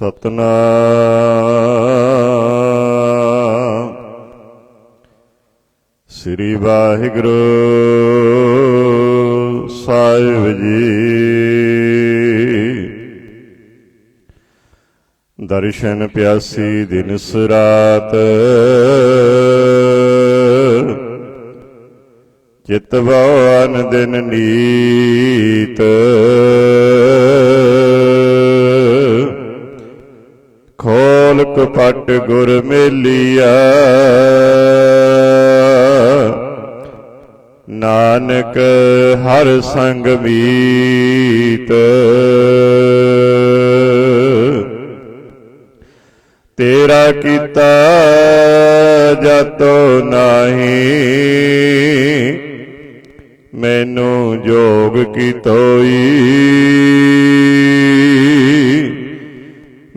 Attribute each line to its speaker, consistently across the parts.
Speaker 1: ਸਤਨਾਮ ਸ੍ਰੀ ਵਾਹਿਗੁਰੂ ਸਾਹਿਬ ਜੀ। ਦਰਸ਼ਨ ਪਿਆਸੀ ਦਿਨ ਸਰਾਤ। ਚਿਤ ਦਿਨ ਨੀਤ। ਖੋਲ ਕਪਟ ਗੁਰ ਮੇਲੀਆ। ਨਾਨਕ ਹਰ ਸੰਗ ਮੀਤ। ਤੇਰਾ ਕੀਤਾ ਜਤੋ ਨਾਹੀ। ਮੈਨੂੰ ਜੋਗ ਕੀ ਤੋਈ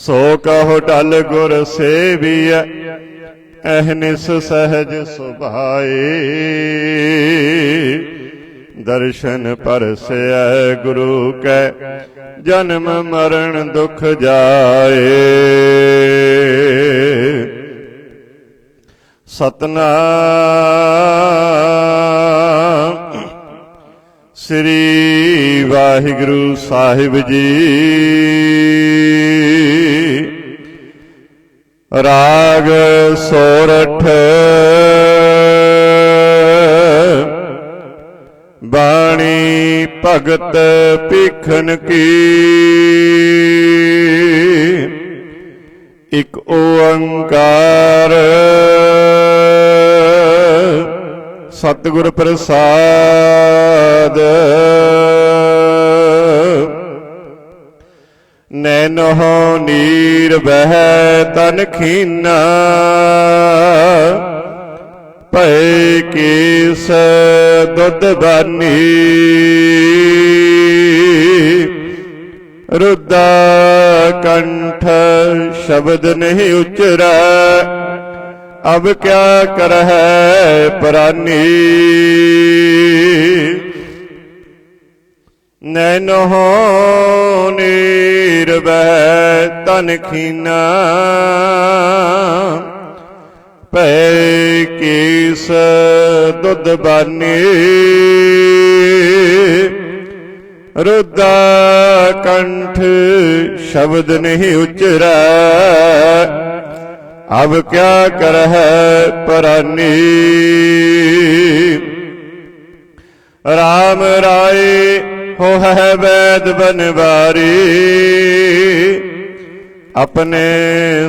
Speaker 1: ਸੋ ਕਹੋ ਟਲ ਗੁਰ ਸੇਵੀਐ ਅਹਨਿਸ ਸਹਜ ਸੁਭਾਏ। ਦਰਸ਼ਨ ਪਰਸੈ ਗੁਰੂ ਕੈ, ਜਨਮ ਮਰਨ ਦੁਖ ਜਾਏ। ਸਤਨਾਮ ਸ੍ਰੀ ਵਾਹਿਗੁਰੂ ਸਾਹਿਬ ਜੀ। ਰਾਗ ਸੋਰਠ ਬਾਣੀ ਭਗਤ ਭਿਖਨ ਕੀ। ਇਕ ਓੰਕਾਰ। ਸਤਿਗੁਰ ਪ੍ਰਸਾਦ। ਨੈਨੋ ਨੀਰ ਬਹਿ ਤਨ ਖੀਨਾ ਭੈ ਕੇਸ ਦੁੱਧ ਬਾਨੀ। ਰੁੱਦਾ ਕੰਠ ਸ਼ਬਦ ਨਹੀਂ ਉਚਰੈ, ਅਬ ਕਿਆ ਕਰਹਿ ਪ੍ਰਾਨੀ। ਨੈਨੋ ਨੀਰ ਬਹਿ ਤਨ ਖੀਨਾ ਭੈ ਕੇਸ ਦੁੱਧ ਬਾਨੀ ਰੁਦਾ ਕੰਠ ਸ਼ਬਦ ਨਹੀਂ ਉਚਰੈ। ਅਬ ਕਿਆ ਕਰਹਿ ਪਰਾਨੀ। RAM ਰਾਏ ਹੋ ਵੈਦ ਬਨਵਾਰੀ। ਆਪਣੇ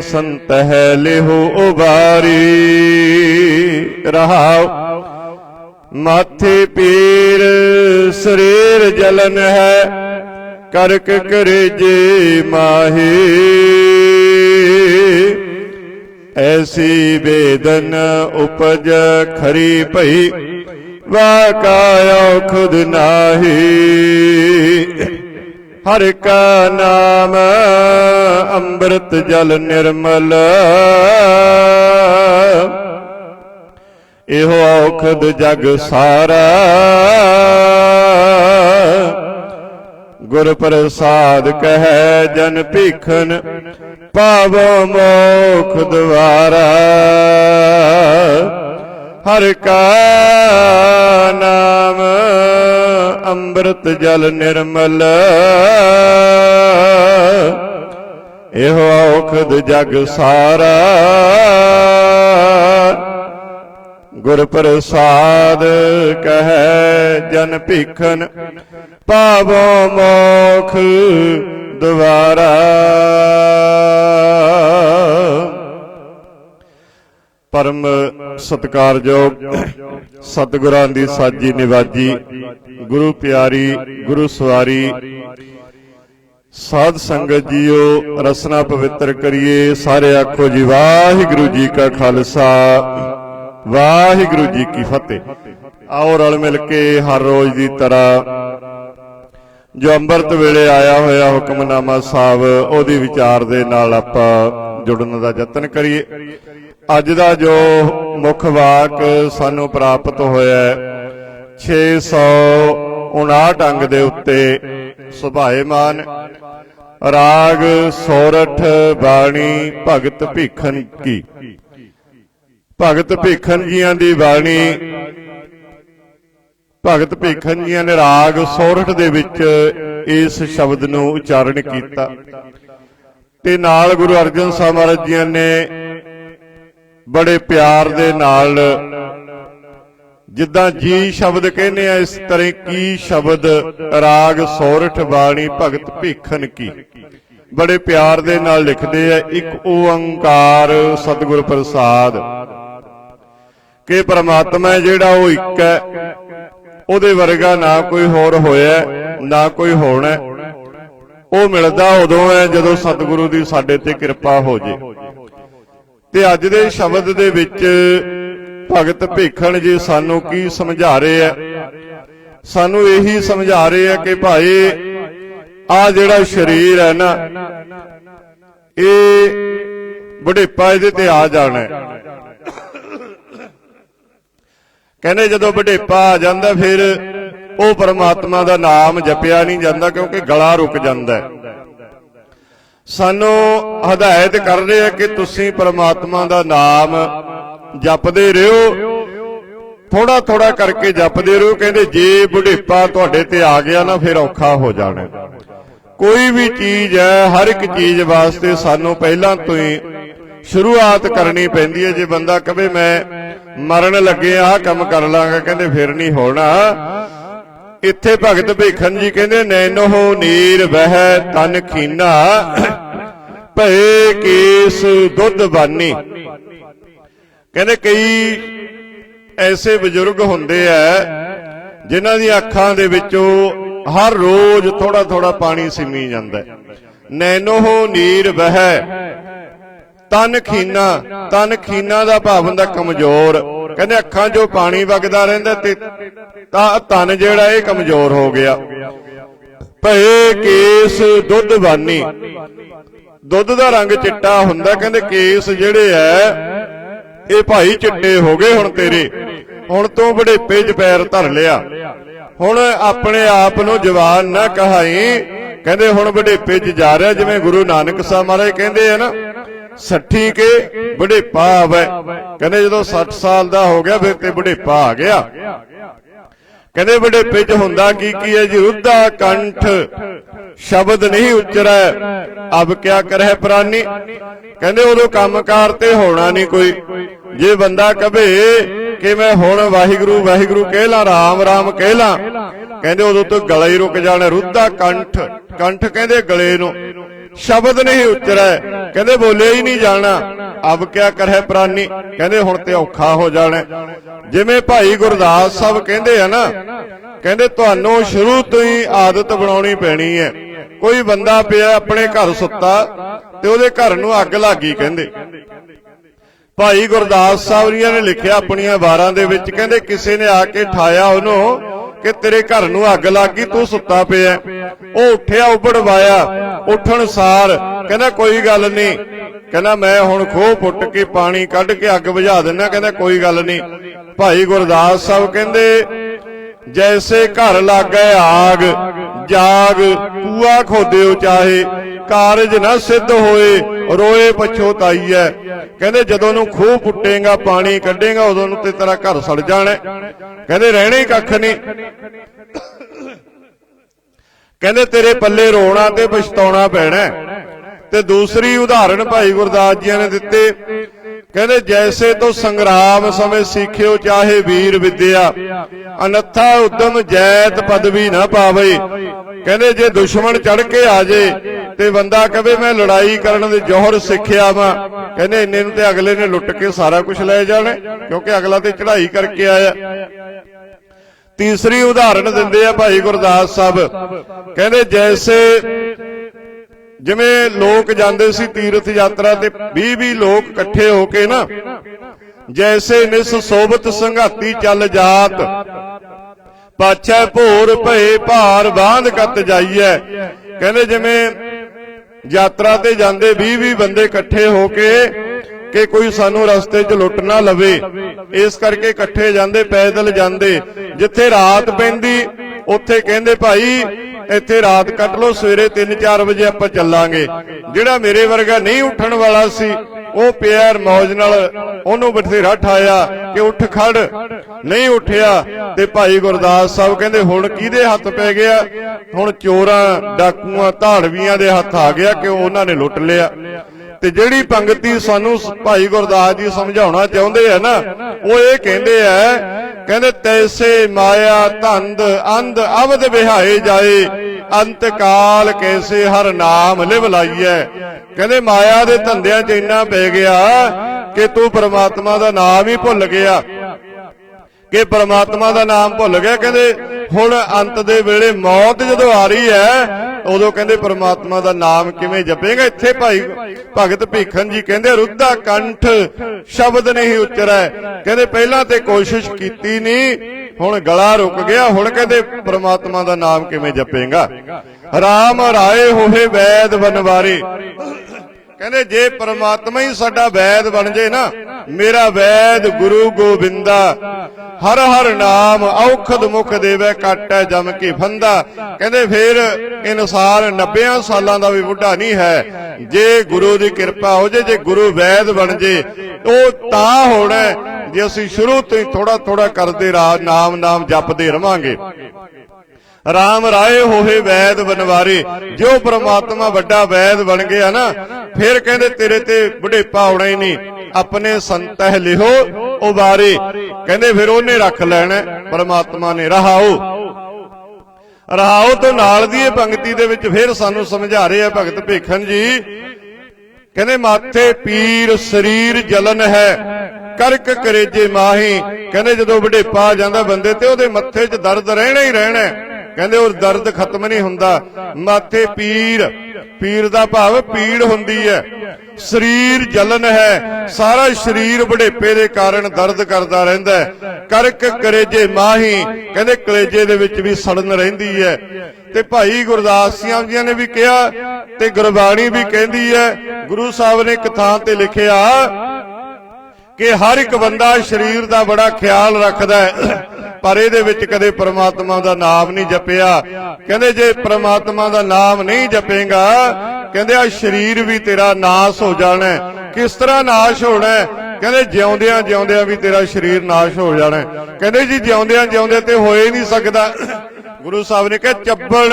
Speaker 1: ਸੰਤ ਹੈ ਲਿਹੋ ਉਬਾਰੀ। ਰਹਾਉ ਮਾਥੇ ਪੀਰ ਸਰੀਰ ਜਲਨ ਹੈ। ਕਰਕ ਕਰੇਜੇ ਮਾਹੀ। ਐਸੀ ਵੇਦਨ ਉਪਜ ਖਰੀ ਭਈ। ਵਾ ਕਾਇਓ ਖੁਦ ਨਾਹੀ। ਹਰ ਕਾ ਨਾਮ ਅੰਮ੍ਰਿਤ ਜਲ ਨਿਰਮਲ। ਇਹੋ ਔਖਦ ਜਗ ਸਾਰਾ। ਗੁਰ ਪ੍ਰਸਾਦ ਕਹੈ ਜਨ ਭੀਖਨ ਪਾਵੋ ਮੋਖ ਦਵਾਰਾ ਹਰ ਕਾ ਨਾਮ ਅੰਮ੍ਰਿਤ ਜਲ ਨਿਰਮਲ। ਇਹੋ ਔਖਦ ਜਗ ਸਾਰਾ। ਗੁਰ ਪ੍ਰਸਾਦ ਕਹੈ ਜਨ ਭੀਖਨ, ਪਾਵੋ ਮੋਖ ਦੁਆਰਾ। ਪਰਮ ਸਤਕਾਰਯੋਗ ਸਤਿਗੁਰਾਂ ਦੀ ਸਾਜੀ ਨਿਵਾਜੀ, ਗੁਰੂ ਪਿਆਰੀ, ਗੁਰੂ ਸਵਾਰੀ, ਸਾਧ ਸੰਗਤ ਜੀਓ, ਰਸਨਾ ਪਵਿੱਤਰ ਕਰੀਏ, ਸਾਰੇ ਆਖੋ ਜੀ, ਵਾਹਿਗੁਰੂ ਜੀ ਕਾ ਖਾਲਸਾ, ਵਾਹਿਗੁਰੂ ਜੀ ਕੀ ਫਤਿਹ। ਆਓ ਰਲ ਮਿਲ ਕੇ ਹਰ ਰੋਜ਼ ਦੀ ਤਰ੍ਹਾਂ ਜੋ ਅੰਮ੍ਰਿਤ ਵੇਲੇ ਆਇਆ ਹੋਇਆ ਹੁਕਮਨਾਮਾ ਸਾਹਿਬ, ਉਹਦੀ ਵਿਚਾਰ ਦੇ ਨਾਲ ਆਪਾਂ ਜੁੜਨ ਦਾ ਯਤਨ ਕਰੀਏ। ਅੱਜ ਦਾ ਜੋ ਮੁੱਖ ਵਾਕ ਸਾਨੂੰ ਪ੍ਰਾਪਤ ਹੋਇਆ ਹੈ 659 ਅੰਗ ਦੇ ਉੱਤੇ ਸੁਭਾਏਮਾਨ, ਰਾਗ ਸੋਰਠ ਬਾਣੀ ਭਗਤ ਭੀਖਨ ਕੀ। ਭਗਤ ਭੀਖਨ ਜੀਆਂ ਦੀ ਬਾਣੀ, ਭਗਤ ਭੀਖਨ ਜੀਆਂ ਨੇ ਰਾਗ ਸੋਰਠ ਦੇ ਵਿੱਚ ਇਸ ਸ਼ਬਦ ਨੂੰ ਉਚਾਰਨ ਕੀਤਾ। ਤੇ ਨਾਲ ਗੁਰੂ ਅਰਜਨ ਸਾਹਿਬ ਮਹਾਰਾਜ ਜੀਆਂ ਨੇ ਬੜੇ ਪਿਆਰ ਦੇ ਨਾਲ ਜਿੱਦਾਂ ਜੀ ਸ਼ਬਦ ਕਹਿੰਦੇ ਆ, ਇਸ ਤਰ੍ਹਾਂ ਕੀ ਸ਼ਬਦ? ਰਾਗ, ਸੌਰਠ, ਬਾਣੀ, ਭਗਤ ਭੀਖਨ ਕੀ? ਬੜੇ ਪਿਆਰ ਦੇ ਨਾਲ ਲਿਖਦੇ ਆ, ਇੱਕ ਓੰਕਾਰ ਸਤਿਗੁਰ ਪ੍ਰਸਾਦ। ਕਿ ਪਰਮਾਤਮਾ ਹੈ ਜਿਹੜਾ ਉਹ ਇੱਕ ਹੈ, ਉਹਦੇ ਵਰਗਾ ਨਾ ਕੋਈ ਹੋਰ ਹੋਇਆ, ਨਾ ਕੋਈ ਹੋਣਾ। ਹੈ। ਉਹ ਮਿਲਦਾ ਉਦੋਂ ਹੈ ਜਦੋਂ ਸਤਿਗੁਰੂ ਦੀ ਸਾਡੇ ਤੇ ਕਿਰਪਾ ਹੋ ਜੇ। ਤੇ ਅੱਜ ਦੇ ਸ਼ਬਦ ਦੇ ਵਿੱਚ ਭਗਤ ਭੇਖਣ ਜੀ ਸਾਨੂੰ ਕੀ ਸਮਝਾ ਰਹੇ ਆ? ਸਾਨੂੰ ਇਹੀ ਸਮਝਾ ਰਹੇ ਆ ਕਿ ਭਾਈ, ਆ ਜਿਹੜਾ ਸਰੀਰ ਹੈ ਨਾ, ਇਹ ਬੁਢੇਪਾ ਇਹਦੇ ਤੇ ਆ ਜਾਣਾ ਕਹਿੰਦੇ ਜਦੋਂ ਬੁਢੇਪਾ ਆ ਜਾਂਦਾ ਫਿਰ ਉਹ ਪਰਮਾਤਮਾ ਦਾ ਨਾਮ ਜਪਿਆ ਨਹੀਂ ਜਾਂਦਾ ਕਿਉਂਕਿ ਗਲਾ ਰੁਕ ਜਾਂਦਾ ਹੈ। ਸਾਨੂੰ ਹਦਾਇਤ ਕਰ ਰਹੇ ਆ ਕਿ ਤੁਸੀਂ ਪਰਮਾਤਮਾ ਦਾ ਨਾਮ ਜਪਦੇ ਰਹੋ। ਥੋੜਾ ਥੋੜਾ ਕਰਕੇ ਜਪਦੇ ਰਹੋ। ਕਹਿੰਦੇ, ਜੇ ਬੁਢੇਪਾ ਤੁਹਾਡੇ ਤੇ ਆ ਗਿਆ ਨਾ, ਫਿਰ ਔਖਾ ਹੋ ਜਾਣਾ। ਕੋਈ ਵੀ ਚੀਜ਼ ਹੈ, ਹਰ ਇੱਕ ਚੀਜ਼ ਵਾਸਤੇ ਸਾਨੂੰ ਪਹਿਲਾਂ ਤੋਂ ਹੀ ਸ਼ੁਰੂਆਤ ਕਰਨੀ ਪੈਂਦੀ ਹੈ। ਜੇ ਬੰਦਾ ਕਵੇ, ਮੈਂ ਮਰਨ ਲੱਗੇ ਆਹ ਕੰਮ ਕਰ ਲਾਂਗਾ, ਕਹਿੰਦੇ, ਫਿਰ ਨਹੀਂ ਹੋਣਾ। ਇੱਥੇ ਭਗਤ ਭੇਖਨ ਜੀ ਕਹਿੰਦੇ ਨੈਨੋ ਨੀਰ ਵਹਿ ਤਨ ਖੀਨਾ। ਭਏ ਕੇਸ ਦੁੱਧ ਬਾਨੀ। ਕਹਿੰਦੇ ਕਈ ਐਸੇ ਬਜ਼ੁਰਗ ਹੁੰਦੇ ਆ, ਜਿਨ੍ਹਾਂ ਦੀਆਂ ਅੱਖਾਂ ਦੇ ਵਿੱਚੋਂ ਹਰ ਰੋਜ਼ ਥੋੜਾ ਥੋੜਾ ਪਾਣੀ ਸਿਮੀ ਜਾਂਦਾ ਨੈਨੋ ਨੀਰ ਵਹਿ, ਤਨ ਖੀਨਾ ਤਨ ਖੀਨਾ ਦਾ ਭਾਵ ਹੁੰਦਾ ਕਮਜ਼ੋਰ। ਕਹਿੰਦੇ ਅੱਖਾਂ 'ਚੋਂ ਪਾਣੀ ਵਗਦਾ ਰਹਿੰਦਾ ਤੇ ਤਾਂ ਤਨ ਜਿਹੜਾ ਇਹ ਕਮਜ਼ੋਰ ਹੋ ਗਿਆ। ਭਏ ਕੇਸ ਦੁੱਧ ਬਾਨੀ। ਦੁੱਧ ਦਾ ਰੰਗ ਚਿੱਟਾ ਹੁੰਦਾ, ਕਹਿੰਦੇ ਕੇਸ ਜਿਹੜੇ ਐ, ਇਹ ਭਾਈ ਚਿੱਟੇ ਹੋ ਗਏ ਹੁਣ ਤੇਰੇ। ਹੁਣ ਤੂੰ ਬੜੇਪੇ 'ਚ ਪੈਰ ਧਰ ਲਿਆ। ਹੁਣ ਆਪਣੇ ਆਪ ਨੂੰ ਜਵਾਨ ਨਾ ਕਹਾਈ। ਕਹਿੰਦੇ ਹੁਣ ਵਡੇਪੇ 'ਚ ਜਾ ਰਿਹਾ, ਜਿਵੇਂ ਗੁਰੂ ਨਾਨਕ ਸਾਹਿਬ ਮਹਾਰਾਜ ਕਹਿੰਦੇ ਆ ਨਾ, ਸੱਠੀ ਕੇ ਬੁਢੇਪਾ ਆਵੇ। ਕਹਿੰਦੇ ਜਦੋਂ 60 ਸਾਲ ਦਾ ਹੋ ਗਿਆ, ਫਿਰ ਤੇ ਬੁਢੇਪਾ ਆ ਗਿਆ। ਕਹਿੰਦੇ ਬੁਢੇਪੇ 'ਚ ਹੁੰਦਾ ਕੀ ਕੀ ਹੈ ਜੀ ਰੁੱਧਾ ਕੰਠ। ਸ਼ਬਦ ਨਹੀਂ ਉਚਰੈ ਅਬ ਕਿਆ ਕਰਹਿ ਪ੍ਰਾਨੀ। ਕਹਿੰਦੇ ਉਦੋਂ ਕੰਮਕਾਰ ਤੇ ਹੋਣਾ ਨਹੀਂ ਕੋਈ। ਜੇ ਬੰਦਾ ਕਵੇ ਕਿ ਮੈਂ ਹੁਣ ਵਾਹਿਗੁਰੂ ਵਾਹਿਗੁਰੂ ਕਹਿ ਲਾਂ ਰਾਮ ਰਾਮ ਕਹਿ ਲਾਂ ਕਹਿੰਦੇ ਉਦੋਂ ਤੋਂ ਗਲਾ ਹੀ ਰੁਕ ਜਾਣਾ ਰੁੱਧਾ ਕੰਠ। ਕੰਠ ਕਹਿੰਦੇ ਗਲੇ ਨੂੰ। ਸ਼ਬਦ ਨਹੀਂ ਉਚਰੈ ਕਹਿੰਦੇ ਬੋਲੇ ਹੀ ਨਹੀਂ ਜਾਣਾ। ਅਬ ਕਿਆ ਕਰਹਿ ਪ੍ਰਾਨੀ? ਕਹਿੰਦੇ ਹੁਣ ਤੇ ਔਖਾ ਹੋ ਜਾਣਾ ਜਿਵੇਂ ਭਾਈ ਗੁਰਦਾਸ ਸਾਹਿਬ ਕਹਿੰਦੇ ਆ ਨਾ, ਕਹਿੰਦੇ ਤੁਹਾਨੂੰ ਸ਼ੁਰੂ ਤੋਂ ਹੀ ਆਦਤ ਬਣਾਉਣੀ ਪੈਣੀ ਹੈ। ਕੋਈ ਬੰਦਾ ਪਿਆ ਆਪਣੇ ਘਰ ਸੁੱਤਾ ਤੇ ਉਹਦੇ ਘਰ ਨੂੰ ਅੱਗ ਲੱਗੀ ਕਹਿੰਦੇ। ਭਾਈ ਗੁਰਦਾਸ ਸਾਹਿਬ ਜੀ ਨੇ ਲਿਖਿਆ ਆਪਣੀਆਂ ਵਾਰਾਂ ਦੇ ਵਿੱਚ, ਕਹਿੰਦੇ ਕਿਸੇ ਨੇ ਆ ਕੇ ਠਾਇਆ ਉਹਨੂੰ ਕਿ ਤੇਰੇ ਘਰ ਨੂੰ ਅੱਗ ਲੱਗ ਗਈ ਤੂੰ ਸੁੱਤਾ ਪਿਆ ਉਹ ਉੱਠਿਆ, ਉਬੜਵਾਇਆ, ਉੱਠਣ ਸਾਰ। ਕਹਿੰਦਾ, ਕੋਈ ਗੱਲ ਨਹੀਂ। ਕਹਿੰਦਾ, ਮੈਂ ਹੁਣ ਖੋਹ ਪੁੱਟ ਕੇ ਪਾਣੀ ਕੱਢ ਕੇ ਅੱਗ ਬੁਝਾ ਦਿੰਦਾ। ਕਹਿੰਦਾ, ਕੋਈ ਗੱਲ ਨਹੀਂ। ਭਾਈ ਗੁਰਦਾਸ ਸਾਹਿਬ ਕਹਿੰਦੇ, ਜੈਸੇ ਘਰ ਲਾਗੇ ਆਗ, ਜਾਗ ਕੂਆ ਖੋਦਿਓ ਚਾਹੇ। ਕਾਰਜ ਨਾ ਸਿੱਧ ਹੋਏ ਰੋਏ ਪਛੋਤਾਈਐ ਕਹਿੰਦੇ ਜਦੋਂ ਨੂੰ ਖੂਹ ਪੁੱਟੇਗਾ, ਪਾਣੀ ਕੱਢੇਗਾ, ਉਦੋਂ ਨੂੰ ਤੇ ਤੇਰਾ ਘਰ ਸੜ ਜਾਣਾ। ਕਹਿੰਦੇ ਰਹਿਣਾ ਹੀ ਕੱਖ ਨਹੀਂ ਕਹਿੰਦੇ ਤੇਰੇ ਪੱਲੇ ਰੋਣਾ ਤੇ ਪਛਤਾਉਣਾ ਪੈਣਾ। ਤੇ ਦੂਸਰੀ ਉਦਾਹਰਣ ਭਾਈ ਗੁਰਦਾਸ ਜੀ ਨੇ ਦਿੱਤੇ। ਕਹਿੰਦੇ ਜੈਸੇ ਤੋਂ ਸੰਗਰਾਮ ਸਮੇਂ ਸਿੱਖਿਓ ਚਾਹੇ ਵੀਰ ਵਿਦਿਆ। ਅਨੱਥਾ ਉਦਮ ਜੈਤ ਪਦਵੀ ਨਾ ਪਾਵੇ। ਕਹਿੰਦੇ ਜੇ ਦੁਸ਼ਮਣ ਚੜ ਕੇ ਆ ਜੇ ਤੇ ਬੰਦਾ ਕਵੇ ਮੈਂ ਲੜਾਈ ਕਰਨ ਦੇ ਜੋਹਰ ਸਿੱਖਿਆ ਵਾ। ਕਹਿੰਦੇ ਇੰਨੇ ਨੂੰ ਤੇ ਅਗਲੇ ਨੇ ਲੁੱਟ ਕੇ ਸਾਰਾ ਕੁਝ ਲੈ ਜਾਣਾ, ਕਿਉਂਕਿ ਅਗਲਾ ਤੇ ਚੜ੍ਹਾਈ ਕਰਕੇ ਆਇਆ। ਤੀਸਰੀ ਉਦਾਹਰਣ ਦਿੰਦੇ ਆ ਭਾਈ ਗੁਰਦਾਸ ਸਾਹਿਬ। ਕਹਿੰਦੇ ਜੈਸੇ ਜਿਵੇਂ ਲੋਕ ਜਾਂਦੇ ਸੀ ਤੀਰਥ ਯਾਤਰਾ ਤੇ 20 20 ਲੋਕ ਇਕੱਠੇ ਹੋ ਕੇ ਨਾ, ਜੈਸੇ ਨਿਸ ਸੋਬਤ ਸੰਘਾਤੀ ਚੱਲ ਜਾਤ। ਪਾਛੈ ਭੋਰ ਭਏ ਭਾਰ ਬਾਂਧ ਕੱਤ ਜਾਈਐ। ਕਹਿੰਦੇ ਜਿਵੇਂ ਯਾਤਰਾ ਤੇ ਜਾਂਦੇ 20 20 ਬੰਦੇ ਇਕੱਠੇ ਹੋ ਕੇ ਕਿ ਕੋਈ ਸਾਨੂੰ ਰਸਤੇ 'ਚ ਲੁੱਟ ਨਾ ਲਵੇ। ਇਸ ਕਰਕੇ ਇਕੱਠੇ ਜਾਂਦੇ, ਪੈਦਲ ਜਾਂਦੇ। ਜਿੱਥੇ ਰਾਤ ਪੈਂਦੀ, ਉੱਥੇ ਕਹਿੰਦੇ, ਭਾਈ ਇੱਥੇ ਰਾਤ ਕੱਟ ਲਓ, ਸਵੇਰੇ 3-4 ਵਜੇ ਆਪਾਂ ਚੱਲਾਂਗੇ। ਜਿਹੜਾ ਮੇਰੇ ਵਰਗਾ ਨਹੀਂ ਉੱਠਣ ਵਾਲਾ ਸੀ, ਉਹ ਪਿਆਰ ਮੌਜ ਨਾਲ ਉਹਨੂੰ ਬਥੇਰਾ ਠਾਇਆ ਕਿ ਉੱਠ ਖੜ। ਨਹੀਂ ਉੱਠਿਆ ਤੇ ਭਾਈ ਗੁਰਦਾਸ ਸਾਹਿਬ ਕਹਿੰਦੇ, ਹੁਣ ਕਿਹਦੇ ਹੱਥ ਪੈ ਗਿਆ? ਹੁਣ ਚੋਰਾਂ, ਡਾਕੂਆਂ, ਧਾੜਵੀਆਂ ਦੇ ਹੱਥ ਆ ਗਿਆ ਕਿ ਉਹਨਾਂ ਨੇ ਲੁੱਟ ਲਿਆ। ਤੇ ਜਿਹੜੀ ਪੰਗਤੀ ਸਾਨੂੰ ਭਾਈ ਗੁਰਦਾਸ ਜੀ ਸਮਝਾਉਣਾ ਚਾਹੁੰਦੇ ਆ ਨਾ, ਉਹ ਇਹ ਕਹਿੰਦੇ ਆ ਕਹਿੰਦੇ ਤੈਸੇ ਮਾਇਆ ਧੰਦ ਅੰਧ ਅਵਧ ਵਿਹਾਏ ਜਾਏ ਅੰਤ ਕਾਲ ਕੈਸੇ ਹਰ ਨਾਮ ਲਿਵ ਲਾਈਐ। ਕਹਿੰਦੇ ਮਾਇਆ ਦੇ ਧੰਦਿਆਂ 'ਚ ਇੰਨਾ ਪੈ ਗਿਆ ਕਿ ਤੂੰ ਪ੍ਰਮਾਤਮਾ ਦਾ ਨਾਮ ਹੀ ਭੁੱਲ ਗਿਆ। ਕਿ ਪ੍ਰਮਾਤਮਾ ਦਾ ਨਾਮ ਭੁੱਲ ਗਿਆ, ਕਹਿੰਦੇ ਹੁਣ ਅੰਤ ਦੇ ਵੇਲੇ ਮੌਤ ਜਦੋਂ ਆ ਰਹੀ ਹੈ ਉਦੋਂ ਕਹਿੰਦੇ ਪ੍ਰਮਾਤਮਾ ਦਾ ਨਾਮ ਕਿਵੇਂ ਜਪੇਗਾ? ਇੱਥੇ ਭਾਈ ਭਗਤ ਭੀਖਨ ਜੀ ਕਹਿੰਦੇ, ਰੁੱਧਾ ਕੰਠ ਸ਼ਬਦ ਨਹੀਂ ਉਚਰੈ। ਕਹਿੰਦੇ, ਪਹਿਲਾਂ ਤੇ ਕੋਸ਼ਿਸ਼ ਕੀਤੀ ਨਹੀਂ, ਹੁਣ ਗਲਾ ਰੁਕ ਗਿਆ। ਹੁਣ ਕਹਿੰਦੇ, ਪ੍ਰਮਾਤਮਾ ਦਾ ਨਾਮ ਕਿਵੇਂ ਜਪੇਗਾ? ਰਾਮ ਰਾਏ ਹੋਏ ਵੈਦ ਬਨਵਾਰੇ ਕਹਿੰਦੇ ਜੇ ਪਰਮਾਤਮਾ ਹੀ ਸਾਡਾ ਵੈਦ ਬਣ ਜੇ ਨਾ, ਮੇਰਾ ਵੈਦ ਗੁਰੂ ਗੋਬਿੰਦਾ, ਹਰ ਹਰ ਨਾਮ ਔਖਦ ਮੁਖ ਦੇਵੇ ਕਾਟੈ ਜਮ ਕੀ ਫੰਦਾ। ਕਹਿੰਦੇ ਫਿਰ ਇਨਸਾਨ 90 ਸਾਲਾਂ ਦਾ ਵੀ ਬੁੱਢਾ ਨਹੀਂ ਹੈ। ਜੇ ਗੁਰੂ ਦੀ ਕਿਰਪਾ ਹੋ ਜੇ ਜੇ ਗੁਰੂ ਵੈਦ ਬਣ ਜੇ, ਉਹ ਤਾਂ ਹੋਣਾ ਜੇ ਅਸੀਂ ਸ਼ੁਰੂ ਤੋਂ ਹੀ ਥੋੜਾ ਥੋੜਾ ਕਰਦੇ ਰਾਜ ਨਾਮ ਨਾਮ ਜਪਦੇ ਰਵਾਂਗੇ। ਰਾਮ ਰਾਏ ਹੋਏ ਵੈਦ ਬਨਵਾਰੇ। ਜੋ ਪ੍ਰਮਾਤਮਾ ਵੱਡਾ ਵੈਦ ਬਣ ਗਿਆ ਨਾ ਫਿਰ ਕਹਿੰਦੇ ਤੇਰੇ ਤੇ ਬੁਢੇਪਾ ਆਉਣਾ ਹੀ ਨਹੀਂ। ਆਪਣੇ ਸੰਤਹਿ ਲਿਹੋ ਉਬਾਰੇ। ਕਹਿੰਦੇ ਫਿਰ ਉਹਨੇ ਰੱਖ ਲੈਣਾ ਹੈ, ਪ੍ਰਮਾਤਮਾ ਨੇ ਰਹਾਓ। ਰਹਾਓ ਤੋਂ ਨਾਲ ਦੀ ਇਹ ਪੰਕਤੀ ਦੇ ਵਿੱਚ ਫਿਰ ਸਾਨੂੰ ਸਮਝਾ ਰਹੇ ਆ ਭਗਤ ਭੇਖਣ ਜੀ। ਕਹਿੰਦੇ ਮਾਥੇ ਪੀਰ ਸਰੀਰ ਜਲਨ ਹੈ ਕਰਕ ਕਰੇਜੇ ਮਾਹੀ। ਕਹਿੰਦੇ ਜਦੋਂ ਵਡੇਪਾ ਆ ਜਾਂਦਾ ਬੰਦੇ ਤੇ ਉਹਦੇ ਮੱਥੇ 'ਚ ਦਰਦ ਰਹਿਣਾ ਹੀ ਰਹਿਣਾ। ਕਹਿੰਦੇ ਉਹ ਦਰਦ ਖਤਮ ਨਹੀਂ ਹੁੰਦਾ। ਮਾਥੇ ਪੀਰ ਪੀਰ ਦਾ ਭਾਵ ਪੀੜ ਹੁੰਦੀ ਹੈ। ਸਰੀਰ ਜਲਨ ਹੈ। ਸਾਰਾ ਸਰੀਰ ਵਡੇਪੇ ਦੇ ਕਾਰਨ ਦਰਦ ਕਰਦਾ ਰਹਿੰਦਾ ਹੈ। ਕਰਕ ਕਰੇਜੇ ਮਾਹੀ, ਕਹਿੰਦੇ ਕਲੇਜੇ ਦੇ ਵਿੱਚ ਵੀ ਸੜਨ ਰਹਿੰਦੀ ਹੈ। ਤੇ ਭਾਈ ਗੁਰਦਾਸ ਸਿੰਘ ਜੀ ਨੇ ਵੀ ਕਿਹਾ ਤੇ ਗੁਰਬਾਣੀ ਵੀ ਕਹਿੰਦੀ ਹੈ, ਗੁਰੂ ਸਾਹਿਬ ਨੇ ਇੱਕ ਥਾਂ ਤੇ ਲਿਖਿਆ ਕਿ ਹਰ ਇੱਕ ਬੰਦਾ ਸਰੀਰ ਦਾ ਬੜਾ ਖਿਆਲ ਰੱਖਦਾ ਹੈ। ਪਰ ਇਹਦੇ ਵਿੱਚ ਕਦੇ ਪ੍ਰਮਾਤਮਾ ਦਾ ਨਾਮ ਨਹੀਂ ਜਪਿਆ। ਕਹਿੰਦੇ ਜੇ ਪ੍ਰਮਾਤਮਾ ਦਾ ਨਾਮ ਨਹੀਂ ਜਪੇਗਾ, ਕਹਿੰਦੇ ਆ ਸਰੀਰ ਵੀ ਤੇਰਾ ਨਾਸ ਹੋ ਜਾਣਾ ਕਿਸ ਤਰ੍ਹਾਂ ਨਾਸ਼ ਹੋਣਾ ਕਹਿੰਦੇ ਜਿਉਂਦਿਆਂ ਜਿਉਂਦਿਆਂ ਵੀ ਤੇਰਾ ਸਰੀਰ ਨਾਸ਼ ਹੋ ਜਾਣਾ ਕਹਿੰਦੇ ਜੀ ਜਿਉਂਦਿਆਂ ਜਿਉਂਦਿਆਂ ਤੇ ਹੋਏ ਨਹੀਂ ਸਕਦਾ। ਗੁਰੂ ਸਾਹਿਬ ਨੇ ਕਿਹਾ, ਚੱਬਣ,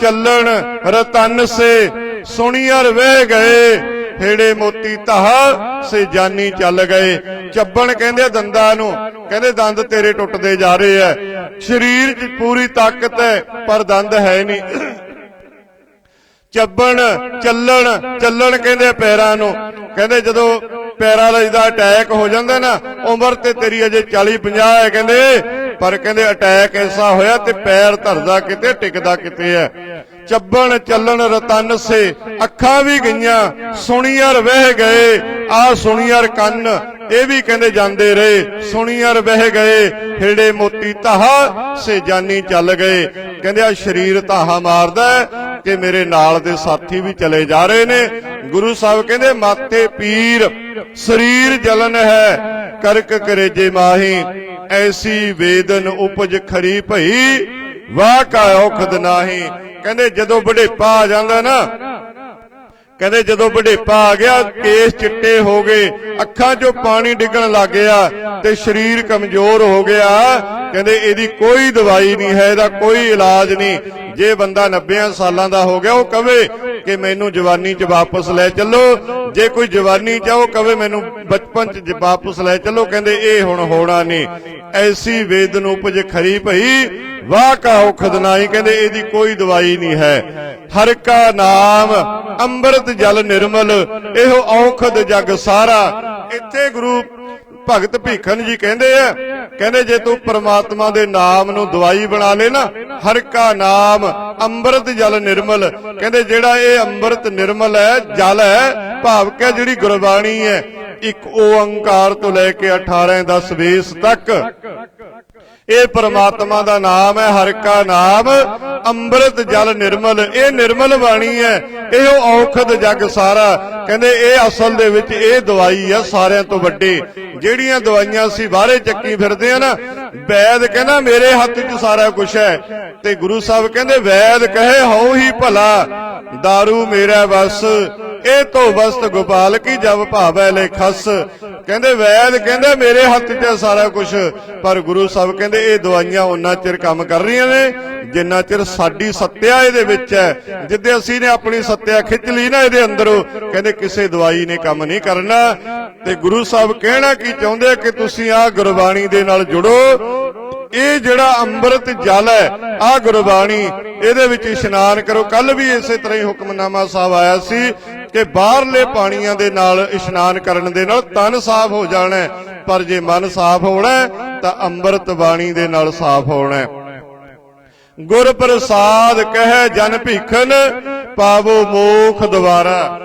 Speaker 1: ਚੱਲਣ, ਰਤਨ ਸੇ ਸੁਣੀਆਂ ਵਹਿ ਗਏ। ਹੇੜੇ ਮੋਤੀ ਧਾਹ ਸੇ ਜਾਨੀ ਚੱਲ ਗਏ। ਚੱਬਣ ਕਹਿੰਦੇ ਦੰਦਾਂ ਨੂੰ, ਕਹਿੰਦੇ ਦੰਦ ਤੇਰੇ ਟੁੱਟਦੇ ਜਾ ਰਹੇ ਐ। ਸਰੀਰ 'ਚ ਪੂਰੀ ਤਾਕਤ ਹੈ ਪਰ ਦੰਦ ਹੈ ਨਹੀਂ। ਚੱਬਣ, ਚੱਲਣ ਚੱਲਣ ਕਹਿੰਦੇ ਪੈਰਾਂ ਨੂੰ। ਕਹਿੰਦੇ ਜਦੋਂ ਪੈਰਾਲਾਈਜ਼ ਦਾ ਅਟੈਕ ਹੋ ਜਾਂਦਾ ਨਾ, ਉਮਰ ਤੇ ਤੇਰੀ ਅਜੇ 40 50 ਹੈ ਕਹਿੰਦੇ। ਪਰ ਕਹਿੰਦੇ ਅਟੈਕ ਐਸਾ ਹੋਇਆ ਤੇ ਪੈਰ ਧਰਦਾ ਕਿਤੇ, ਟਿਕਦਾ ਕਿਤੇ ਹੈ ਚੱਬਣ ਚੱਲਣ ਰਤਨ ਸੇ, ਅੱਖਾਂ ਵੀ ਗਈਆਂ, ਸੁਣੀਅਰ ਵਹਿ ਗਏ, ਆ ਸੁਣੀਅਰ ਕੰਨ, ਇਹ ਵੀ ਕਹਿੰਦੇ ਜਾਂਦੇ ਰਹੇ, ਸੁਣੀਅਰ ਵਹਿ ਗਏ ਹੇੜੇ ਮੋਤੀ ਧਾਹ ਸੇ ਜਾਨੀ ਚੱਲ ਗਏ। ਕਹਿੰਦੇ ਆ, ਸਰੀਰ ਧਾਹਾ ਮਾਰਦਾ ਹੈ ਕਿ ਮੇਰੇ ਨਾਲ ਦੇ ਸਾਥੀ ਵੀ ਚਲੇ ਜਾ ਰਹੇ ਨੇ। ਗੁਰੂ ਸਾਹਿਬ ਕਹਿੰਦੇ ਮਾਤੇ ਪੀਰ, ਸਰੀਰ ਜਲਨ ਹੈ, ਕਰਕ ਕਰੇਜੇ ਮਾਹੀ, ਐਸੀ ਵੇਦਨ ਉਪਜ ਖਰੀ ਭਈ ਵਾਹ ਕਾ ਔਖਦ ਨਾਹੀ। ਕਹਿੰਦੇ ਜਦੋਂ ਬੁਢੇਪਾ ਆ ਜਾਂਦਾ ਨਾ, ਕਹਿੰਦੇ ਜਦੋਂ ਬੁਢੇਪਾ ਆ ਗਿਆ, ਕੇਸ ਚਿੱਟੇ ਹੋ ਗਏ, ਅੱਖਾਂ 'ਚੋਂ ਪਾਣੀ ਡਿੱਗਣ ਲੱਗ ਗਿਆ ਤੇ ਸਰੀਰ ਕਮਜ਼ੋਰ ਹੋ ਗਿਆ। ਕਹਿੰਦੇ ਇਹਦੀ ਕੋਈ ਦਵਾਈ ਨਹੀਂ ਹੈ, ਇਹਦਾ ਕੋਈ ਇਲਾਜ ਨਹੀਂ। ਜੇ ਬੰਦਾ 90 ਸਾਲਾਂ ਦਾ ਹੋ ਗਿਆ, ਉਹ ਕਵੇ ਕਿ ਮੈਨੂੰ ਜਵਾਨੀ 'ਚ ਵਾਪਸ ਲੈ ਚੱਲੋ। ਜੇ ਕੋਈ ਜਵਾਨੀ 'ਚ ਉਹ ਕਵੇ ਮੈਨੂੰ ਬਚਪਨ 'ਚ ਵਾਪਸ ਲੈ ਚੱਲੋ, ਕਹਿੰਦੇ ਇਹ ਹੁਣ ਹੋਣਾ ਨਹੀਂ। ਐਸੀ ਵੇਦਨ ਉਪਜ ਖਰੀ ਭਈ, ਵਾਹ ਕਾ ਔਖਦ ਨਾਹੀ, ਕਹਿੰਦੇ ਇਹਦੀ ਕੋਈ ਦਵਾਈ ਨਹੀਂ ਹੈ। ਹਰ ਕਾ ਨਾਮ ਅੰਮ੍ਰਿਤ ਜਲ ਨਿਰਮਲ, ਇਹੋ ਔਖਦ ਜਗ ਸਾਰਾ। ਇੱਥੇ ਗੁਰੂ ਭਗਤ ਭੀਖਨ ਜੀ ਕਹਿੰਦੇ ਆ, ਕਹਿੰਦੇ ਜੇ ਤੂੰ ਪਰਮਾਤਮਾ ਦੇ ਨਾਮ ਨੂੰ ਦਵਾਈ ਬਣਾ ਲੈ ਨਾ, ਹਰ ਕਾ ਨਾਮ ਅੰਮ੍ਰਿਤ ਜਲ ਨਿਰਮਲ। ਕਹਿੰਦੇ ਜਿਹੜਾ ਇਹ ਅੰਮ੍ਰਿਤ ਨਿਰਮਲ ਹੈ, ਜਲ ਹੈ ਭਾਵ ਕਿ ਜਿਹੜੀ ਗੁਰਬਾਣੀ ਹੈ, ਇੱਕ ਓੰਕਾਰ ਤੋਂ ਲੈ ਕੇ 18 10 20 ਤੱਕ। ਇਹ ਪਰਮਾਤਮਾ ਦਾ ਨਾਮ ਹੈ, ਹਰ ਕਾ ਨਾਮ ਅੰਮ੍ਰਿਤ ਜਲ ਨਿਰਮਲ। ਇਹ ਨਿਰਮਲ ਬਾਣੀ ਹੈ, ਇਹ ਔਖਦ ਜਗ ਸਾਰਾ। ਕਹਿੰਦੇ ਇਹ ਅਸਲ ਦੇ ਵਿੱਚ ਇਹ ਦਵਾਈ ਆ ਸਾਰਿਆਂ ਤੋਂ ਵੱਡੀ। ਜਿਹੜੀਆਂ ਦਵਾਈਆਂ ਅਸੀਂ ਬਾਹਰੇ ਚੱਕੀ ਫਿਰਦੇ ਆ ਨਾ, ਵੈਦ ਕਹਿੰਦਾ ਮੇਰੇ ਹੱਥ 'ਚ ਸਾਰਾ ਕੁਝ ਹੈ। ਤੇ ਗੁਰੂ ਸਾਹਿਬ ਕਹਿੰਦੇ, ਵੈਦ ਕਹੇ, ਹਉ ਹੀ ਭਲਾ दारू ਮੇਰਾ ਬਸ ਇਹ ਤੋਂ ਵਸਤ ਗੋਪਾਲ ਕੀ ਜਬ ਭਾਵੈ ਲੈ ਖਸ। ਕਹਿੰਦੇ, ਵੈਦ ਕਹਿੰਦੇ, ਮੇਰੇ ਹੱਥ 'ਚ ਸਾਰਾ ਕੁਝ ਪਰ ਗੁਰੂ ਸਾਹਿਬ ਕਹਿੰਦੇ, ਇਹ ਦਵਾਈਆਂ ਉਹਨਾਂ ਚਿਰ ਕੰਮ ਕਰ ਰਹੀਆਂ ਨੇ, ਜਿੰਨਾ ਚਿਰ ਸਾਡੀ ਸੱਤਿਆ ਇਹਦੇ ਵਿੱਚ ਹੈ। ਜਿੱਦੇ ਅਸੀਂ ਨੇ ਆਪਣੀ ਸੱਤਿਆ ਖਿੱਚ ਲਈ ਨਾ ਇਹਦੇ ਅੰਦਰੋਂ, ਕਹਿੰਦੇ ਕਿਸੇ ਦਵਾਈ ਨੇ ਕੰਮ ਨਹੀਂ ਕਰਨਾ ਤੇ ਗੁਰੂ ਸਾਹਿਬ ਕਹਿਣਾ ਕੀ ਚਾਹੁੰਦੇ ਕਿ ਤੁਸੀਂ ਆਹ ਗੁਰਬਾਣੀ ਦੇ ਨਾਲ ਜੁੜੋ। ਇਹ ਜਿਹੜਾ ਅੰਮ੍ਰਿਤ ਜਲ ਹੈ ਆ ਗੁਰਬਾਣੀ, ਇਹਦੇ ਵਿੱਚ ਇਸ਼ਨਾਨ ਕਰੋ। ਕੱਲ ਵੀ ਇਸੇ ਤਰ੍ਹਾਂ ਹੀ ਹੁਕਮਨਾਮਾ ਸਾਹਿਬ ਆਇਆ ਸੀ ਕਿ ਬਾਹਰਲੇ ਪਾਣੀਆਂ ਦੇ ਨਾਲ ਇਸ਼ਨਾਨ ਕਰਨ ਦੇ ਨਾਲ ਤਨ ਸਾਫ਼ ਹੋ ਜਾਣਾ ਪਰ ਜੇ ਮਨ ਸਾਫ਼ ਹੋਣਾ ਤਾਂ ਅੰਮ੍ਰਿਤ ਬਾਣੀ ਦੇ ਨਾਲ ਸਾਫ਼ ਹੋਣਾ ਹੈ। ਗੁਰ ਪ੍ਰਸਾਦ ਕਹਿ ਜਨ ਭੀਖਨ ਪਾਵੋ ਮੋਖ ਦੁਆਰਾ।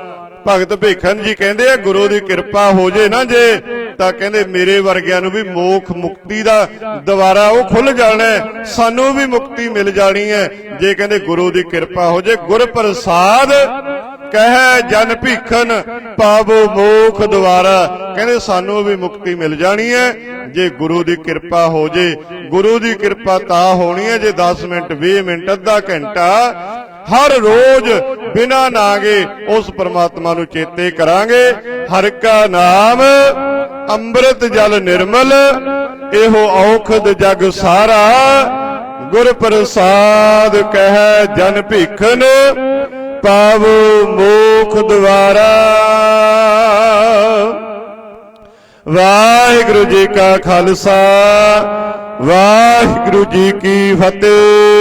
Speaker 1: ਭਗਤ ਭੀਖਨ ਜੀ ਕਹਿੰਦੇ ਆ, ਗੁਰੂ ਦੀ ਕਿਰਪਾ ਹੋ ਜੇ ਨਾ ਜੇ, ਤਾਂ ਕਹਿੰਦੇ ਮੇਰੇ ਵਰਗਿਆਂ ਨੂੰ ਵੀ ਮੋਖ ਮੁਕਤੀ ਦਾ ਦੁਆਰਾ ਉਹ ਖੁੱਲ ਜਾਣਾ ਸਾਨੂੰ ਵੀ ਮੁਕਤੀ ਮਿਲ ਜਾਣੀ ਹੈ। ਜੇ ਕਹਿੰਦੇ ਗੁਰੂ ਦੀ ਕਿਰਪਾ ਹੋ ਜੇ ਗੁਰ ਪ੍ਰਸਾਦ ਕਹਿ, ਜਨ ਭੀਖਨ ਪਾਵੋ ਮੋਖ ਦੁਆਰਾ। ਕਹਿੰਦੇ ਸਾਨੂੰ ਵੀ ਮੁਕਤੀ ਮਿਲ ਜਾਣੀ ਹੈ, ਜੇ ਗੁਰੂ ਦੀ ਕਿਰਪਾ ਹੋ ਜੇ, ਗੁਰੂ ਦੀ ਕਿਰਪਾ ਤਾਂ ਹੋਣੀ ਹੈ, ਜੇ 10 ਮਿੰਟ 20 ਮਿੰਟ, ਅੱਧਾ ਘੰਟਾ ਹਰ ਰੋਜ਼ ਬਿਨਾ ਨਾਗੇ ਉਸ ਪਰਮਾਤਮਾ ਨੂੰ ਚੇਤੇ ਕਰਾਂਗੇ। ਹਰ ਕਾ ਨਾਮ ਅੰਮ੍ਰਿਤ ਜਲ ਨਿਰਮਲ, ਇਹੋ ਔਖਦ ਜਗ ਸਾਰਾ। ਗੁਰ ਪ੍ਰਸਾਦ ਕਹਿ ਜਨ ਭੀਖਨ, ਪਾਵ ਮੋਖ ਦੁਆਰਾ। ਵਾਹਿਗੁਰੂ ਜੀ ਕਾ ਖਾਲਸਾ, ਵਾਹਿਗੁਰੂ ਜੀ ਕੀ ਫਤਿਹ।